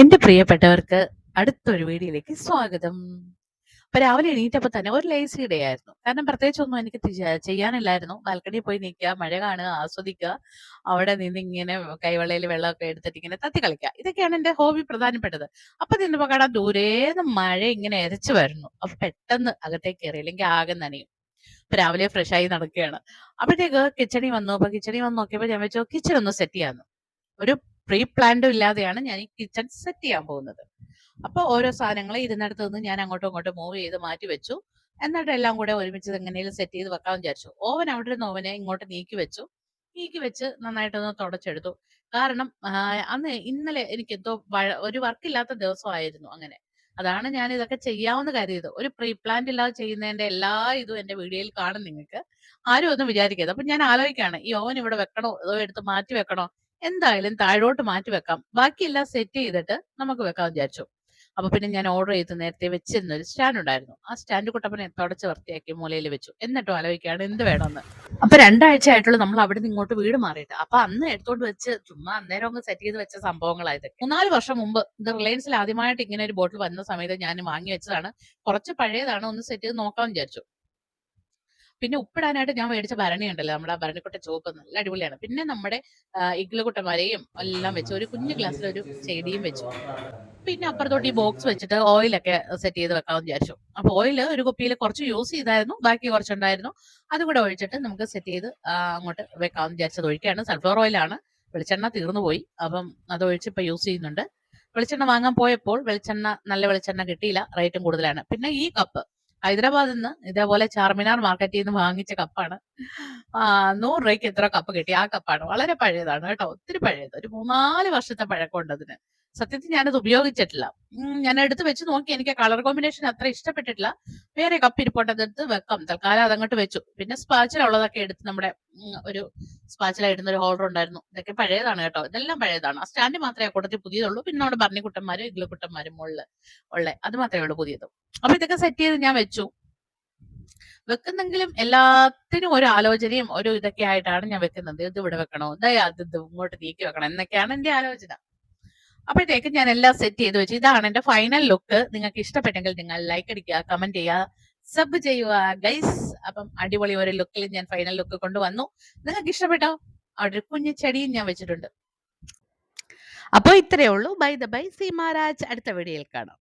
എന്റെ പ്രിയപ്പെട്ടവർക്ക് അടുത്തൊരു വീഡിയോയിലേക്ക് സ്വാഗതം. അപ്പൊ രാവിലെ എണീറ്റപ്പോ തന്നെ ഒരു ലേസി ഡേ ആയിരുന്നു. കാരണം പ്രത്യേകിച്ച് ഒന്നും എനിക്ക് ചെയ്യാനില്ലായിരുന്നു. ബാൽക്കണിയിൽ പോയി നിൽക്കുക മഴ കാണുക ആസ്വദിക്കുക അവിടെ നിന്ന് ഇങ്ങനെ കൈവെള്ളയിൽ വെള്ളമൊക്കെ എടുത്തിട്ട് ഇങ്ങനെ തത്തി കളിക്കുക. ഇതൊക്കെയാണ് എന്റെ ഹോബി പ്രധാനപ്പെട്ടത്. അപ്പൊ നിന്നപ്പോ കാണാൻ ദൂരേന്ന് മഴ ഇങ്ങനെ എരച്ചു വരുന്നു. അപ്പൊ പെട്ടെന്ന് അകത്തേക്ക് കയറി അല്ലെങ്കിൽ ആകെ നനയും. അപ്പൊ രാവിലെ ഫ്രഷ് ആയി നടക്കുകയാണ്. അപ്പോഴത്തേക്ക് കിച്ചണി വന്നു. അപ്പൊ കിച്ചണി വന്ന് നോക്കിയപ്പോ ഞാൻ വെച്ചോ കിച്ചൺ ഒന്ന് സെറ്റ് ചെയ്യാന്ന്. ഒരു പ്രീ പ്ലാൻഡും ഇല്ലാതെയാണ് ഞാൻ ഈ കിച്ചൺ സെറ്റ് ചെയ്യാൻ പോകുന്നത്. അപ്പൊ ഓരോ സാധനങ്ങൾ ഇരുന്നിടത്ത് നിന്ന് ഞാൻ അങ്ങോട്ടും ഇങ്ങോട്ടും മൂവ് ചെയ്ത് മാറ്റി വെച്ചു. എന്നിട്ട് എല്ലാം കൂടെ ഒരുമിച്ച് എങ്ങനെയും സെറ്റ് ചെയ്ത് വെക്കാമെന്ന് വിചാരിച്ചു. ഓവൻ അവിടെ നിന്ന് ഓവനെ ഇങ്ങോട്ട് നീക്കി വെച്ചു. നീക്കി വെച്ച് നന്നായിട്ടൊന്ന് തുടച്ചെടുത്തു. കാരണം അന്ന് ഇന്നലെ എനിക്ക് എന്തോ ഒരു വർക്ക് ഇല്ലാത്ത ദിവസമായിരുന്നു അങ്ങനെ. അതാണ് ഞാൻ ഇതൊക്കെ ചെയ്യാവുന്ന കരുതിയത്. ഒരു പ്രീ പ്ലാന്റ് ഇല്ലാതെ ചെയ്യുന്നതിന്റെ എല്ലാ ഇതും എന്റെ വീഡിയോയിൽ കാണും നിങ്ങൾക്ക്. ആരും ഒന്നും വിചാരിക്കരുത്. അപ്പൊ ഞാൻ ആലോചിക്കാണ് ഈ ഓവൻ ഇവിടെ വെക്കണോ? അതോ എടുത്ത് മാറ്റി വെക്കണോ? എന്തായാലും താഴോട്ട് മാറ്റി വെക്കാം. ബാക്കിയെല്ലാം സെറ്റ് ചെയ്തിട്ട് നമുക്ക് വെക്കാമെന്ന് വിചാരിച്ചു. അപ്പൊ പിന്നെ ഞാൻ ഓർഡർ ചെയ്ത് നേരത്തെ വെച്ചിരുന്ന ഒരു സ്റ്റാൻഡ് ഉണ്ടായിരുന്നു. ആ സ്റ്റാൻഡ് കുട്ടപ്പനെ തുടച്ച് വൃത്തിയാക്കി മൂലയിൽ വെച്ചു. എന്നിട്ടും ആലോചിക്കുകയാണ് എന്ത് വേണമെന്ന്. അപ്പൊ രണ്ടാഴ്ച ആയിട്ടുള്ള നമ്മൾ അവിടെ നിന്ന് ഇങ്ങോട്ട് വീട് മാറിയിട്ട്. അപ്പൊ അന്ന് എടുത്തോണ്ട് വെച്ച് ചുമ്മാ അന്നേരം അങ്ങ് സെറ്റ് ചെയ്ത് വെച്ച സംഭവങ്ങളായത് മൂന്നാൽ വർഷം മുമ്പ് ഇത് റിലയൻസിൽ ആദ്യമായിട്ട് ഇങ്ങനെ ഒരു ബോട്ടിൽ വന്ന സമയത്ത് ഞാൻ വാങ്ങി വെച്ചതാണ്. കുറച്ച് പഴയതാണ് ഒന്ന് സെറ്റ് ചെയ്ത് നോക്കാമെന്ന് വിചാരിച്ചു. പിന്നെ ഉപ്പിടാനായിട്ട് ഞാൻ മേടിച്ച ഭരണി ഉണ്ടല്ലോ നമ്മുടെ ആ ഭരണിക്കുട്ട ചുവപ്പ് നല്ല അടിപൊളിയാണ്. പിന്നെ നമ്മുടെ ഇഗ്ലുകുട്ടന്മാരെയും എല്ലാം വെച്ച് ഒരു കുഞ്ഞു ഗ്ലാസ്സിൽ ഒരു ചെടിയും വെച്ചു. പിന്നെ അപ്പുറത്തോട്ട് ഈ ബോക്സ് വെച്ചിട്ട് ഓയിലൊക്കെ സെറ്റ് ചെയ്ത് വെക്കാമെന്ന് വിചാരിച്ചു. അപ്പൊ ഓയിൽ ഒരു കുപ്പിയിൽ കുറച്ച് യൂസ് ചെയ്തായിരുന്നു ബാക്കി കുറച്ചുണ്ടായിരുന്നു. അതുകൂടെ ഒഴിച്ചിട്ട് നമുക്ക് സെറ്റ് ചെയ്ത് അങ്ങോട്ട് വെക്കാമെന്ന് വിചാരിച്ചത് ഒഴിക്കുകയാണ്. സൺഫ്ലവർ ഓയിലാണ്. വെളിച്ചെണ്ണ തീർന്നു പോയി. അപ്പം അത് ഒഴിച്ച് ഇപ്പൊ യൂസ് ചെയ്യുന്നുണ്ട്. വെളിച്ചെണ്ണ വാങ്ങാൻ പോയപ്പോൾ വെളിച്ചെണ്ണ നല്ല വെളിച്ചെണ്ണ കിട്ടിയില്ല. റേറ്റും കൂടുതലാണ്. പിന്നെ ഈ കപ്പ് ഹൈദരാബാദിൽ നിന്ന് ഇതേപോലെ ചാർമിനാർ മാർക്കറ്റിൽ നിന്ന് വാങ്ങിച്ച കപ്പാണ്. നൂറ് രൂപയ്ക്ക് എത്ര കപ്പ് കിട്ടി? ആ കപ്പാണ്. വളരെ പഴയതാണ് കേട്ടോ. ഒത്തിരി പഴയത്. ഒരു മൂന്നാൽ വർഷത്തെ പഴക്കമുണ്ട് അതിന്. സത്യത്തിൽ ഞാനത് ഉപയോഗിച്ചിട്ടില്ല. ഞാൻ എടുത്ത് വെച്ച് നോക്കി. എനിക്ക് കളർ കോമ്പിനേഷൻ അത്ര ഇഷ്ടപ്പെട്ടിട്ടില്ല. വേറെ കപ്പ് ഇരിപ്പോട്ട് അതെടുത്ത് വെക്കാം. തൽക്കാലം അതങ്ങോട്ട് വെച്ചു. പിന്നെ സ്പാച്ചിൽ ഉള്ളതൊക്കെ എടുത്ത് നമ്മുടെ ഒരു സ്പാച്ചില ഇടുന്ന ഒരു ഹോൾഡർ ഉണ്ടായിരുന്നു. ഇതൊക്കെ പഴയതാണ് കേട്ടോ. ഇതെല്ലാം പഴയതാണ്. ആ സ്റ്റാൻഡ് മാത്രമേ കൂട്ടത്തിൽ പുതിയതുള്ളൂ. പിന്നെ നമ്മുടെ ബർണിക്കുട്ടന്മാരും ഇഗ്ലുക്കുട്ടന്മാരും മുകളിൽ ഉള്ള. അത് മാത്രമേ ഉള്ളൂ പുതിയത്. അപ്പൊ ഇതൊക്കെ സെറ്റ് ചെയ്ത് ഞാൻ വെച്ചു. വെക്കുന്നെങ്കിലും എല്ലാത്തിനും ഒരു ആലോചനയും ഒരു ഇതൊക്കെ ആയിട്ടാണ് ഞാൻ വെക്കുന്നത്. ഇത് ഇവിടെ വെക്കണോ? ഇതായി അത് ഇത് ഇങ്ങോട്ട് നീക്കി വെക്കണം. എന്നൊക്കെയാണ് എന്റെ ആലോചന. അപ്പോഴത്തേക്ക് ഞാൻ എല്ലാം സെറ്റ് ചെയ്ത് വെച്ചു ഇതാണ് എന്റെ ഫൈനൽ ലുക്ക് നിങ്ങൾക്ക് ഇഷ്ടപ്പെട്ടെങ്കിൽ നിങ്ങൾ ലൈക്ക് അടിക്കുക കമന്റ് ചെയ്യുക സബ് ചെയ്യുക ഗൈസ് അപ്പം അടിപൊളി ഒരു ലുക്കിൽ ഞാൻ ഫൈനൽ ലുക്ക് കൊണ്ടുവന്നു. നിങ്ങൾക്ക് ഇഷ്ടപ്പെട്ടോ? അവിടെ ഒരു കുഞ്ഞു ചെടിയും ഞാൻ വെച്ചിട്ടുണ്ട്. അപ്പോൾ ഇത്രയേ ഉള്ളൂ. ബൈ ദ ബൈ സീമാരാജ് അടുത്ത വീഡിയോയിൽ കാണാം.